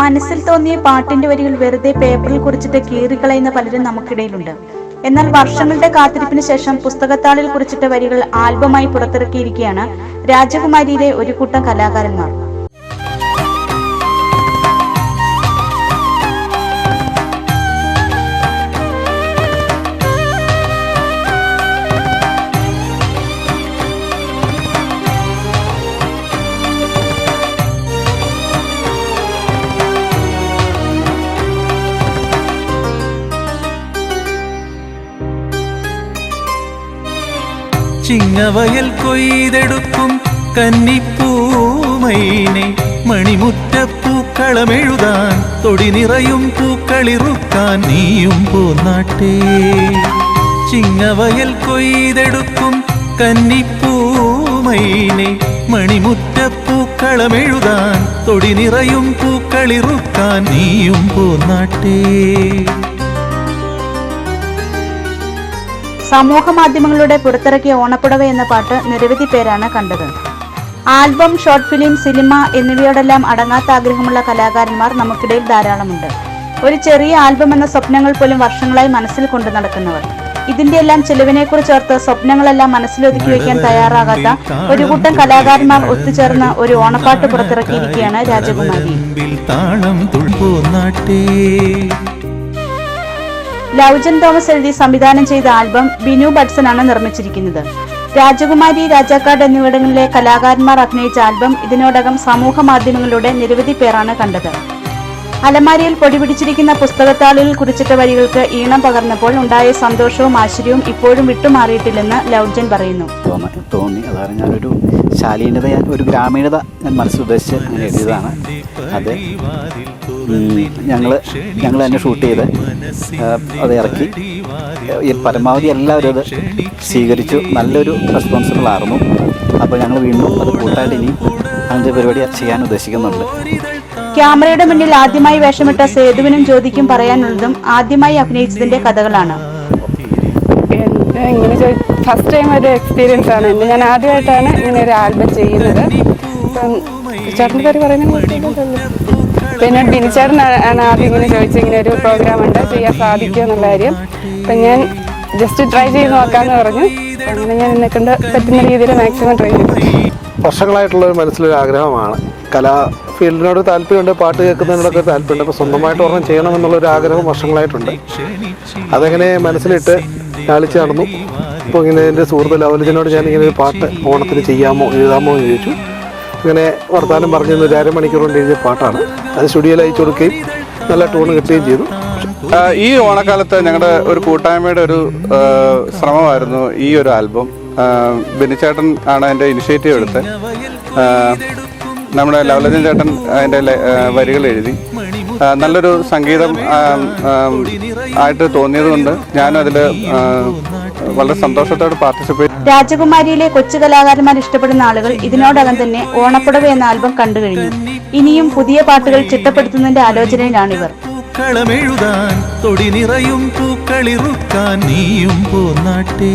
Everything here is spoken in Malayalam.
മനസ്സിൽ തോന്നിയ പാട്ടിന്റെ വരികൾ വെറുതെ പേപ്പറിൽ കുറിച്ചിട്ട് കീറിക്കളയുന്ന പലരും നമുക്കിടയിലുണ്ട്. എന്നാൽ വർഷങ്ങളുടെ കാത്തിരിപ്പിന് ശേഷം പുസ്തകത്താളിൽ കുറിച്ചിട്ട വരികൾ ആൽബമായി പുറത്തിറക്കിയിരിക്കുകയാണ് രാജകുമാരിയിലെ ഒരു കൂട്ടം കലാകാരന്മാർ. ചിങ്ങവയൽ കൊയ്തെടുക്കും കന്നിപ്പൂമൈനെ. മണിമുറ്റപ്പൂക്കളമെഴുതാൻ തൊടി നിറയും പൂക്കളിറുക്കാൻ നീയും പോന്നാട്ടേ. ചിങ്ങവയൽ കൊയ്തെടുക്കും കന്നിപ്പൂമൈനെ. മണിമുറ്റപ്പൂക്കളമെഴുതാൻ തൊടി നിറയും പൂക്കളിറുക്കാൻ നീയും പോന്നാട്ടേ. സമൂഹ മാധ്യമങ്ങളിലൂടെ പുറത്തിറക്കിയ ഓണപ്പുടവ എന്ന പാട്ട് നിരവധി പേരാണ് കണ്ടത്. ആൽബം ഷോർട്ട് ഫിലിം സിനിമ എന്നിവയോടെല്ലാം അടങ്ങാത്ത ആഗ്രഹമുള്ള കലാകാരന്മാർ നമുക്കിടയിൽ ധാരാളമുണ്ട്. ഒരു ചെറിയ ആൽബം എന്ന സ്വപ്നങ്ങൾ പോലും വർഷങ്ങളായി മനസ്സിൽ കൊണ്ടു നടക്കുന്നവർ. ഇതിന്റെ എല്ലാം ചെലവിനെക്കുറിച്ച് ഓർത്ത് സ്വപ്നങ്ങളെല്ലാം മനസ്സിലൊതുക്കി വയ്ക്കാൻ തയ്യാറാകാത്ത ഒരു കൂട്ടം കലാകാരന്മാർ ഒത്തുചേർന്ന് ഒരു ഓണപ്പാട്ട് പുറത്തിറക്കിയിരിക്കുകയാണ് രാജകുമാരി. ലൗജൻ തോമസ് എഴുതി സംവിധാനം ചെയ്ത ആൽബം ബിനു ആണ് നിർമ്മിച്ചിരിക്കുന്നത്. രാജകുമാരി രാജാക്കാട് എന്നിവിടങ്ങളിലെ കലാകാരന്മാർ അഭിനയിച്ച ആൽബം ഇതിനോടകം സമൂഹ മാധ്യമങ്ങളിലൂടെ നിരവധി പേരാണ് കണ്ടത്. അലമാരിയിൽ പൊടിപിടിച്ചിരിക്കുന്ന പുസ്തകത്താളിൽ കുറിച്ചിട്ട വരികൾക്ക് ഈണം പകർന്നപ്പോൾ ഉണ്ടായ സന്തോഷവും ആശ്ചര്യവും ഇപ്പോഴും വിട്ടുമാറിയിട്ടില്ലെന്ന് ലൗജൻ പറയുന്നു. തോന്നി തോന്നി. അതാണ് ഞാനൊരു ശാലീനത ഞാൻ ഒരു ഗ്രാമീണത ഞാൻ മനസ്സുദ്ദേശിച്ച് അങ്ങനെ എഴുതിയതാണ്. അത്. ഞങ്ങൾ ഞങ്ങൾ തന്നെ ഷൂട്ട് ചെയ്ത് അത് ഇറക്കി. ഈ പരമാവധി എല്ലാവരും അത് സ്വീകരിച്ചു. നല്ലൊരു റെസ്പോൺസിബിൾ ആയിരുന്നു അപ്പോൾ ഞങ്ങൾ വീണ്ടും അത് കൂട്ടായിട്ട് ഇനി അതിന്റെ പരിപാടി ചെയ്യാൻ ഉദ്ദേശിക്കുന്നുണ്ട്. ക്യാമറയുടെ മുന്നിൽ ആദ്യമായി വേഷമിട്ട സേതുവിനും ജ്യോതിക്കും പറയാനുള്ളതും ആദ്യമായി അഭിനയിച്ചതിന്റെ കഥകളാണ്. ഇങ്ങനെ ഫസ്റ്റ് ടൈം ഒരു എക്സ്പീരിയൻസ് ആണ്. ഞാൻ ആദ്യമായിട്ടാണ് ഇങ്ങനെ ഒരു ആൽബം ചെയ്യുന്നത്. അപ്പം ചേട്ടന്റെ പേര് പറയുന്നത് പിന്നെ ബിനിച്ചേട്ടൻ ആണ് ആദ്യം ഇങ്ങനെ ചോദിച്ചത് ഇങ്ങനെ ഒരു പ്രോഗ്രാം ഉണ്ട് ചെയ്യാൻ സാധിക്കുമോ എന്നുള്ള കാര്യം. അപ്പം ഞാൻ ജസ്റ്റ് ട്രൈ ചെയ്ത് നോക്കാമെന്ന് പറഞ്ഞു. അങ്ങനെ ഞാൻ എന്നെ കൊണ്ട് പറ്റുന്ന രീതിയിൽ മാക്സിമം ട്രൈ ചെയ്തു. വർഷങ്ങളായിട്ടുള്ള ഒരു മനസ്സിലൊരു ആഗ്രഹമാണ്. കലാ ഫീൽഡിനോട് താല്പര്യമുണ്ട് പാട്ട് കേൾക്കുന്നതിനോടൊക്കെ താല്പര്യമുണ്ട്. അപ്പോൾ സ്വന്തമായിട്ട് ഒരെണ്ണം ചെയ്യണമെന്നുള്ളൊരു ആഗ്രഹം വർഷങ്ങളായിട്ടുണ്ട്. അതെങ്ങനെ മനസ്സിലിട്ട് ലാളിച്ച് നടന്നു. അപ്പോൾ ഇങ്ങനെ എന്റെ സുഹൃത്ത് ലവലജനോട് ഞാൻ ഇങ്ങനെ ഒരു പാട്ട് ഓണത്തിന് ചെയ്യാമോ എഴുതാമോ എന്ന് ചോദിച്ചു. ഇങ്ങനെ വർത്തമാനം പറഞ്ഞിരുന്ന. ഒരു അരമണിക്കൂർ കൊണ്ട് എഴുതിയ പാട്ടാണ്. അത് സ്റ്റുഡിയോയിൽ അയച്ചു കൊടുക്കുകയും നല്ല ടൂൺ കിട്ടുകയും ചെയ്തു. ഈ ഓണക്കാലത്ത് ഞങ്ങളുടെ ഒരു കൂട്ടായ്മയുടെ ഒരു ശ്രമമായിരുന്നു ഈ ഒരു ആൽബം. ആ, ബെന്നിച്ചേട്ടൻ ആണ് എന്റെ ഇനിഷ്യേറ്റീവ് എടുത്ത് നമ്മുടെ ലവലജൻ ചേട്ടൻ അതിന്റെ വരികൾ എഴുതി. നല്ലൊരു സംഗീതം ആയിട്ട് തോന്നിയതുകൊണ്ട് ഞാനും അതിൽ വളരെ സന്തോഷത്തോടെ പാർട്ടിസിപ്പേറ്റ് രാജകുമാരിയിലെ കൊച്ചു കലാകാരന്മാർ ഇഷ്ടപ്പെടുന്ന ആളുകൾ ഇതിനോടകം തന്നെ ഓണപ്പുടവ എന്ന ആൽബം കണ്ടു കഴിഞ്ഞു. ഇനിയും പുതിയ പാട്ടുകൾ ചിട്ടപ്പെടുത്തുന്നതിന്റെ ആലോചനയിലാണിവർ. പൂക്കളമെഴുതാൻ തൊടി നിറയും പൂക്കളിറുക്കാൻ നീയും പോന്നാട്ടേ.